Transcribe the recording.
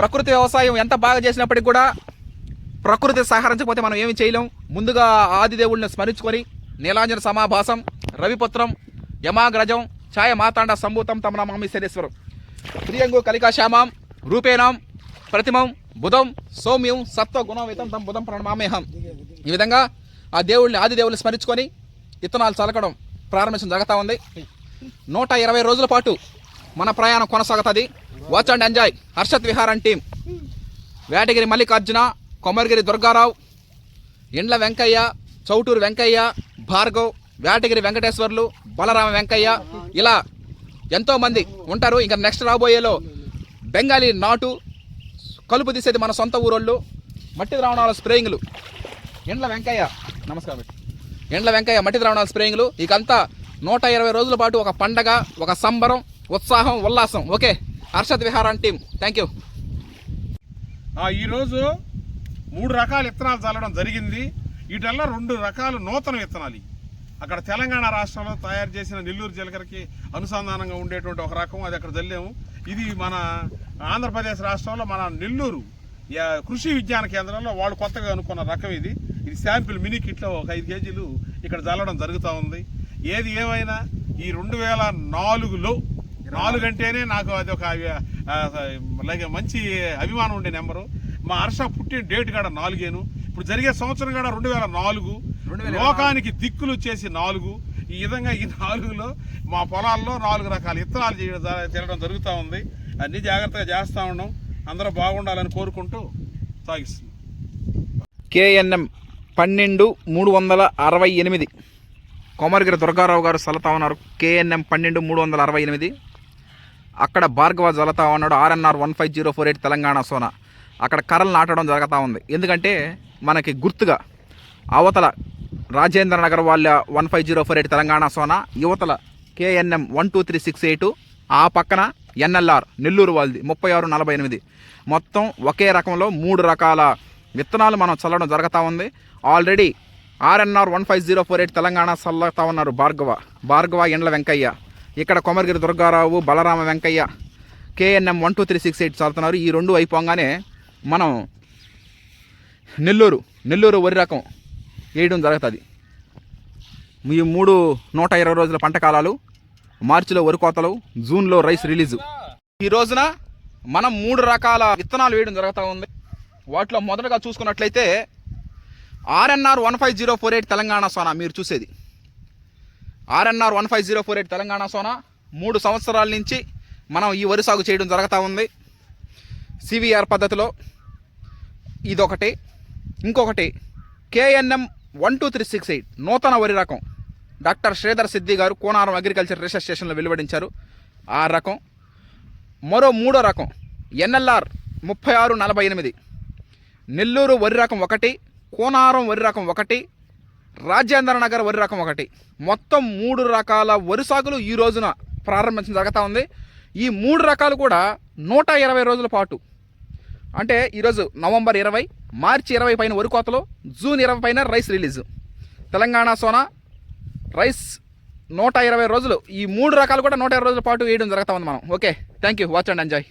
ప్రకృతి వ్యవసాయం ఎంత బాగా చేసినప్పటికి కూడా ప్రకృతి సహకరించకపోతే మనం ఏమి చేయలేం. ముందుగా ఆదిదేవుళ్ళని స్మరించుకొని నీలాంజన సమాభాసం రవిపుత్రం యమాగ్రజం ఛాయ మాతాండ సంభూతం తమనామామీశ్వరేశ్వరం ప్రియంగు కలికాశ్యామాం రూపేణాం ప్రతిమం బుధం సౌమ్యం సత్వ గుణవితం తమ బుధం ప్రణమామేహం ఈ విధంగా ఆ దేవుడిని ఆదిదేవుని స్మరించుకొని ఇత్తనాలు చలకడం ప్రారంభించడం జరుగుతూ ఉంది. నూట ఇరవై రోజుల పాటు మన ప్రయాణం కొనసాగుతుంది. Watch and enjoy Harshat Viharan team Vetagiri Mallikarjuna Komaragiri Durgarao Indla Venkaiah Chouturu Venkaiah Bhargav Vetagiri Venkateswarlu Balarama Venkaiah ఇలా ఎంతోమంది ఉంటారు. ఇంకా నెక్స్ట్ రాబోయేలో బెంగాలీ నాటు కలుపు తీసేది మన సొంత ఊరోళ్ళు. మట్టి ద్రావణాల స్ప్రేయింగ్లు. ఇండ్ల వెంకయ్య నమస్కారం ఇండ్ల వెంకయ్య మట్టి ద్రావణాల స్ప్రేయింగ్లు. ఇకంతా నూట ఇరవై రోజుల పాటు ఒక పండగ ఒక సంబరం. ఉత్సాహం ఉల్లాసం. Okay Harshad Viharan team thank you ఈరోజు మూడు రకాల విత్తనాలు చల్లడం జరిగింది. వీటల్లా రెండు రకాల నూతన విత్తనాలు. అక్కడ తెలంగాణ రాష్ట్రంలో తయారు చేసిన నెల్లూరు జీలకర్రకి అనుసంధానంగా ఉండేటువంటి ఒక రకం అది అక్కడ చల్లాము. ఇది మన ఆంధ్రప్రదేశ్ రాష్ట్రంలో మన నెల్లూరు యా, కృషి విజ్ఞాన కేంద్రంలో వాళ్ళు కొత్తగా అనుకున్న రకం ఇది. ఇది శాంపిల్ మినీ కిట్లో ఒక ఐదు కేజీలు ఇక్కడ చల్లడం జరుగుతూ ఉంది. ఏది ఏమైనా ఈ రెండు వేల నాలుగులో నాలుగు అంటేనే నాకు అది ఒక లైక్ మంచి అభిమానం ఉండే నెంబరు. మా హర్ష పుట్టిన డేట్ కాడ నాలుగేను. ఇప్పుడు జరిగే సంవత్సరం కాడ రెండు వేల నాలుగు లోకానికి దిక్కులు చేసి నాలుగు. ఈ విధంగా ఈ నాలుగులో మా పొలాల్లో నాలుగు రకాల విత్తనాలు చేయడం తినడం జరుగుతూ ఉంది. అన్ని జాగ్రత్తగా చేస్తూ ఉన్నాం. అందరూ బాగుండాలని కోరుకుంటూ సాగిస్తున్నాం. కేఎన్ఎం పన్నెండు మూడు వందల అరవై ఎనిమిది. కొమరగిరి దుర్గారావు గారు చల్లుతా ఉన్నారు కేఎన్ఎం పన్నెండు మూడు వందల అరవై ఎనిమిది. అక్కడ భార్గవ జలతా ఉన్నాడు RNR one five zero four eight Telangana Sona. అక్కడ కర్రలు నాటడం జరుగుతూ ఉంది. ఎందుకంటే మనకి గుర్తుగా అవతల రాజేంద్ర నగర్ వాళ్ళ one five zero four eight Telangana Sona యువతల KNM one two three six eight ఆ పక్కన ఎన్ఎల్ఆర్ నెల్లూరు వాళ్ళది ముప్పై ఆరు నలభై ఎనిమిది. మొత్తం ఒకే రకంలో మూడు రకాల విత్తనాలు మనం చల్లడం జరుగుతూ ఉంది. Already RNR one five zero four eight Telangana చల్లుతా ఉన్నారు భార్గవ. భార్గవ ఎండ్ల వెంకయ్య. ఇక్కడ Komaragiri Durgarao Balarama Venkaiah KNM one two three six eight చదువుతున్నారు ఈ రెండు అయిపోగానే మనం నెల్లూరు నెల్లూరు వరి రకం వేయడం జరుగుతుంది. ఈ మూడు నూట ఇరవై రోజుల పంట కాలాలు మార్చిలో వరి కోతలు జూన్లో రైస్ రిలీజు. ఈ రోజున మనం మూడు రకాల విత్తనాలు వేయడం జరుగుతూ ఉంది. వాటిలో మొదటగా చూసుకున్నట్లయితే RNR one five zero four eight Telangana Sona మీరు చూసేది. RNR one five zero four eight Telangana Sona. మూడు సంవత్సరాల నుంచి మనం ఈ వరి సాగు చేయడం జరుగుతూ ఉంది. సివిఆర్ పద్ధతిలో ఇదొకటి. ఇంకొకటి KNM one two three six eight నూతన వరి రకం. డాక్టర్ శ్రీధర్ సిద్ధి గారు కోనారం అగ్రికల్చర్ రీసెర్చ్ స్టేషన్లో వెలువడించారు ఆ రకం. మరో మూడో రకం ఎన్ఎల్ఆర్ ముప్పై ఆరు నలభై ఎనిమిది. నెల్లూరు వరి రకం ఒకటి కోనారం వరి రకం ఒకటి రాజేంద్ర నగర్ వరి రకం ఒకటి. మొత్తం మూడు రకాల వరి సాగులు ఈ రోజున ప్రారంభించడం జరుగుతూ ఉంది. ఈ మూడు రకాలు కూడా నూట ఇరవై రోజుల పాటు. అంటే ఈరోజు నవంబర్ ఇరవై మార్చి ఇరవై పైన వరి కోతలు జూన్ ఇరవై పైన rice release. Telangana Sona rice నూట ఇరవై రోజులు. ఈ మూడు రకాలు కూడా నూట ఇరవై రోజుల పాటు వేయడం జరుగుతా ఉంది మనం. Okay thank you watch and enjoy.